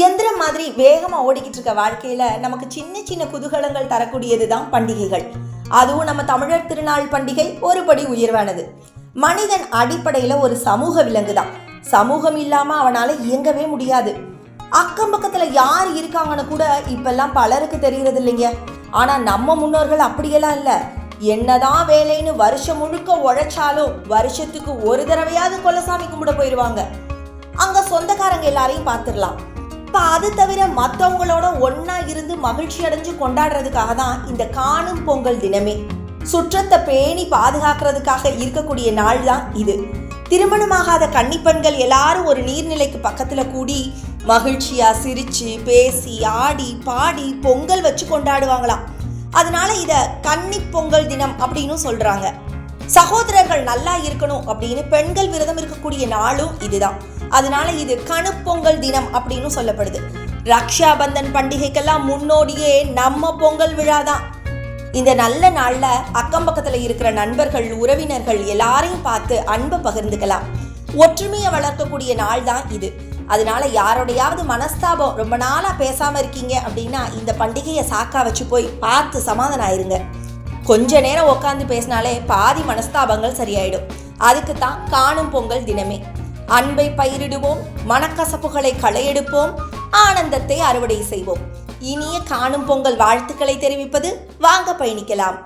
எந்திரம் மாதிரி வேகமாக ஓடிக்கிட்டு இருக்க வாழ்க்கையில் நமக்கு சின்ன சின்ன குதூகலங்கள் தரக்கூடியது தான் பண்டிகைகள். அதுவும் நம்ம தமிழர் திருநாள் பண்டிகை ஒருபடி உயர்வானது. மனிதன் அடிப்படையில் ஒரு சமூக விலங்கு தான் சமூகம் இல்லாமல் அவனால் இயங்கவே முடியாது. அக்கம் பக்கத்தில் யார் இருக்காங்கன்னு கூட இப்பெல்லாம் பலருக்கு தெரிகிறது இல்லைங்க ஆனால் நம்ம முன்னோர்கள் அப்படியெல்லாம் இல்லை. என்னதான் வேலைன்னு வருஷம் முழுக்க உழைச்சாலும் வருஷத்துக்கு ஒரு தடவையாவது கொல்லசாமி கும்பிட போயிடுவாங்க அங்கே சொந்தக்காரங்க எல்லாரையும் பார்த்துடலாம். இப்போ அது தவிர மற்றவங்களோட ஒன்றா இருந்து மகிழ்ச்சி அடைஞ்சு கொண்டாடுறதுக்காக தான் இந்த காணும் பொங்கல் தினமே. சுற்றத்தை பேணி பாதுகாக்கிறதுக்காக இருக்கக்கூடிய நாள் தான் இது. திருமணமாகாத கன்னிப்பெண்கள் எல்லாரும் ஒரு நீர்நிலைக்கு பக்கத்துல கூடி மகிழ்ச்சியா சிரிச்சு பேசி ஆடி பாடி பொங்கல் வச்சு கொண்டாடுவாங்களாம். அதனால இத கன்னி பொங்கல் தினம் அப்படின்னு சொல்றாங்க. சகோதரர்கள் நல்லா இருக்கணும் அப்படின்னு பெண்கள் விரதம் இருக்கக்கூடிய நாளும் இதுதான். அதனால இது கணுப்பொங்கல் தினம் அப்படின்னு சொல்லப்படுது. ரக்ஷாபந்தன் பண்டிகைக்கெல்லாம் முன்னோடியே நம்ம பொங்கல் விழா தான் இந்த நல்ல நாள்ல அக்கம் பக்கத்துல இருக்கிற நண்பர்கள் உறவினர்கள் எல்லாரையும் பார்த்து அன்பை பகிர்ந்துக்கலாம். ஒற்றுமையை வளர்க்கக்கூடிய நாள் தான் இது. அதனால யாரோடையாவது மனஸ்தாபம் ரொம்ப நாளா பேசாம இருக்கீங்க அப்படின்னா இந்த பண்டிகையை சாக்கா வச்சு போய் பார்த்து சமாதானம் ஆயிருங்க. கொஞ்ச நேரம் உட்காந்து பேசினாலே பாதி மனஸ்தாபங்கள் சரியாயிடும். அதுக்கு தான் காணும் பொங்கல் தினமே. அன்பை பயிரிடுவோம் மனக்கசப்புகளை களையெடுப்போம் ஆனந்தத்தை அறுவடை செய்வோம். இனிய காணும் பொங்கல் வாழ்த்துக்களை தெரிவிப்பது வாங்க பயணிக்கலாம்.